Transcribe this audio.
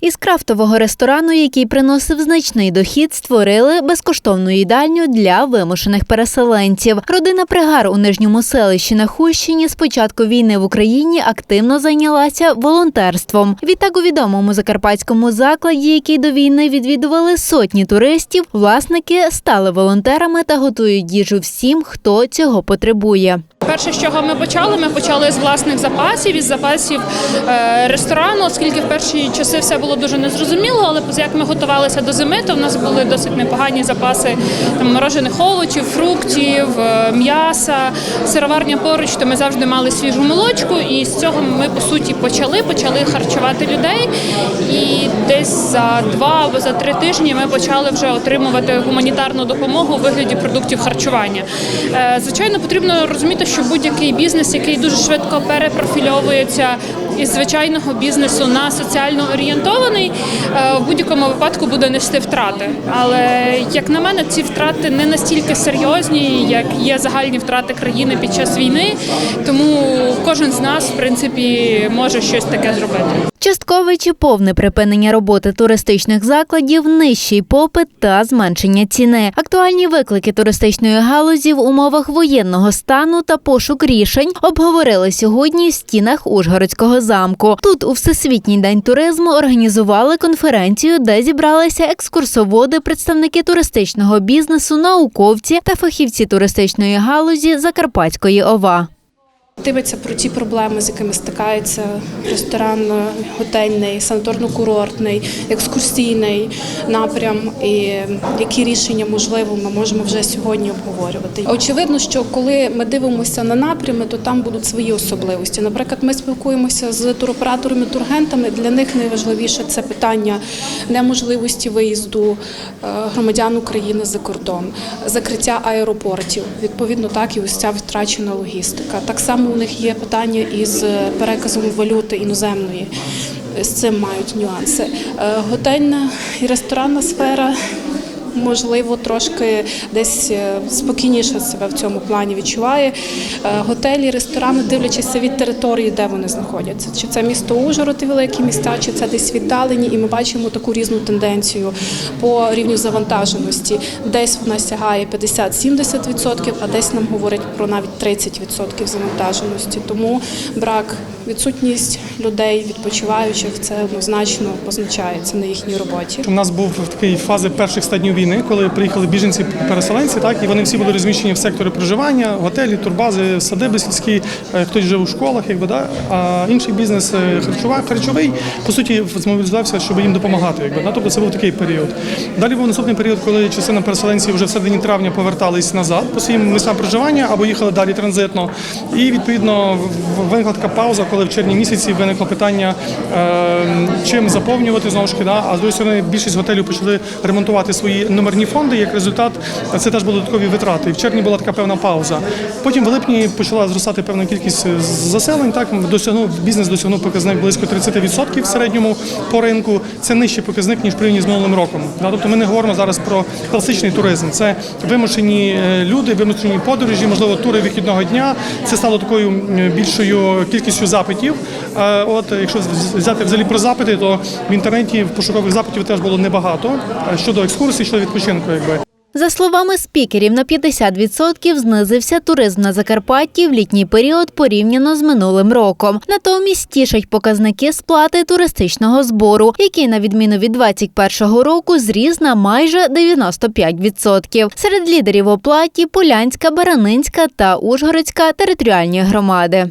Із крафтового ресторану, який приносив значний дохід, створили безкоштовну їдальню для вимушених переселенців. Родина Пригар у нижньому селищі на Хущині з початку війни в Україні активно зайнялася волонтерством. Відтак у відомому закарпатському закладі, який до війни відвідували сотні туристів, власники стали волонтерами та готують їжу всім, хто цього потребує. Перше, з чого ми почали, ми почали з власних запасів, із запасів е, ресторану, оскільки в перші часи все дуже незрозуміло, але як ми готувалися до зими, то в нас були досить непогані запаси там, морожених овочів, фруктів, е, м'яса, сироварня поруч, то ми завжди мали свіжу молочку, і з цього ми по суті почали, почали харчувати людей. І десь за два або за три тижні ми почали вже отримувати гуманітарну допомогу у вигляді продуктів харчування. Е, Звичайно, потрібно розуміти, що будь-який бізнес, який дуже швидко перепрофільовується із звичайного бізнесу на соціально орієнтований, е, в будь-якому випадку буде нести втрати. Але як на мене, ці втрати не настільки серйозні, як є загальні втрати країни під час війни. Тому кожен з нас, в принципі, може щось таке зробити. Часткове чи повне припинення роботи туристичних закладів, нижчий попит та зменшення ціни. Актуальні виклики туристичної галузі в умовах воєнного стану та пошук рішень обговорили сьогодні в стінах Ужгородського замку. Тут у Всесвітній день туризму організували конференцію, де зібралися екскурсоводи, представники туристичного бізнесу, науковці та фахівці туристичної галузі Закарпатської ОВА. Дивиться про ті проблеми, з якими стикається ресторан, готельний, санаторно-курортний, екскурсійний напрям, і які рішення можливо ми можемо вже сьогодні обговорювати. Очевидно, що коли ми дивимося на напрями, то там будуть свої особливості. Наприклад, ми спілкуємося з туроператорами, тургентами. Для них найважливіше це питання неможливості виїзду е, громадян України за кордон, закриття аеропортів. Відповідно, так і ось ця втрачена логістика. Так само у них є питання із переказом валюти іноземної. З цим мають нюанси. Е, Готельна і ресторанна сфера. Можливо, трошки десь е, спокійніше себе в цьому плані відчуває. Е, Готелі, ресторани, дивлячись від території, де вони знаходяться. Чи це місто Ужгород великі міста, чи це десь віддалені, і ми бачимо таку різну тенденцію по рівню завантаженості. Десь вона сягає 50-70%, а десь нам говорять про навіть 30% завантаженості. Тому брак, відсутність людей, відпочиваючих, це однозначно позначається на їхній роботі. У нас був такий фази перших стаднів війни, коли приїхали біженці-переселенці, так і вони всі були розміщені в секторі проживання, готелі, турбази, садиби сільські, е, хтось жив у школах, якби да. А інший бізнес е, харчова, харчовий по суті змобілізувався, щоб їм допомагати. Якби да. Тобто це був такий період. Далі був наступний період, коли частина переселенців вже в середині травня повертались назад по своїм місцям проживання або їхали далі транзитно. І відповідно виникла така пауза, коли в червні місяці виникло питання, е, чим заповнювати знову ж таки, да. а з другої сторони більшість готелів почали ремонтувати свої номерні фонди. Як результат, це теж були додаткові витрати. В червні була така певна пауза. Потім в липні почала зростати певна кількість е, заселень. Так досягнув бізнес досягнув показник близько 30% в середньому по ринку. Це нижчий показник ніж порівняно з минулим роком. Тобто ми не говоримо зараз про класичний туризм. Це вимушені е, люди, вимушені подорожі, можливо, тури вихідного дня. Це стало такою більшою кількістю запитів. Е, От якщо взяти взагалі про запити, то в інтернеті в пошукових запитів теж було небагато щодо екскурсій, щодо відпочинку, якби. За словами спікерів, на 50% знизився туризм на Закарпатті в літній період порівняно з минулим роком. Натомість тішать показники сплати туристичного збору, який, на відміну від 2021 року, зріс на майже 95%. Серед лідерів оплаті Полянська, Баранинська та Ужгородська територіальні громади.